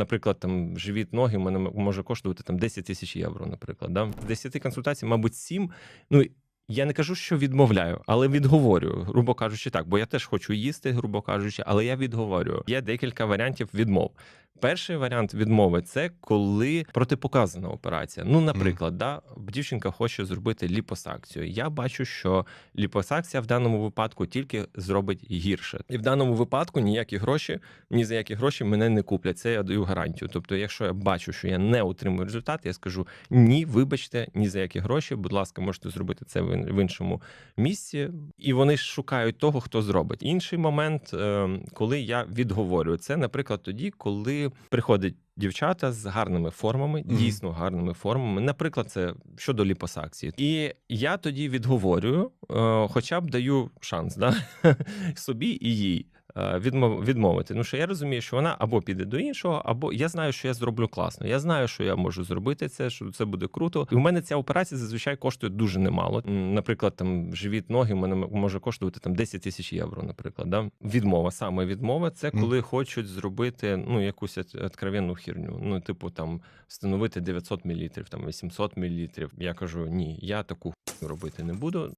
наприклад, там живіт ноги мене може коштувати там 10 тисяч євро, наприклад. Да? З 10 консультацій, мабуть, 7. Ну, я не кажу, що відмовляю, але відговорю, грубо кажучи, так, бо я теж хочу їсти, грубо кажучи, але я відговорю. Є декілька варіантів відмов. Перший варіант відмови це коли протипоказана операція. Ну, наприклад, да, дівчинка хоче зробити ліпосакцію. Я бачу, що ліпосакція в даному випадку тільки зробить гірше. І в даному випадку ніякі гроші, ні за які гроші мене не куплять. Це я даю гарантію. Тобто, якщо я бачу, що я не отримую результат, я скажу ні, вибачте, ні за які гроші. Будь ласка, можете зробити це в іншому місці. І вони шукають того, хто зробить. Інший момент, е, коли я відговорюю, це, наприклад, тоді, коли приходить. Дівчата з гарними формами, Мгм. дійсно гарними формами. Наприклад, це щодо ліпосакції. І я тоді відговорюю, е, хоча б даю шанс да? собі і їй відмовити. Ну що я розумію, що вона або піде до іншого, або я знаю, що я зроблю класно. Я знаю, що я можу зробити це, що це буде круто. І у мене ця операція зазвичай коштує дуже немало. Наприклад, там живіт ноги в мене може коштувати там 10 тисяч євро. Наприклад, да? відмова. Саме відмова це коли хочуть зробити ну якусь от- откровенну херню. Ну, типу, там встановити 900 мл, там 800 мл. Я кажу, ні, я таку робити не буду.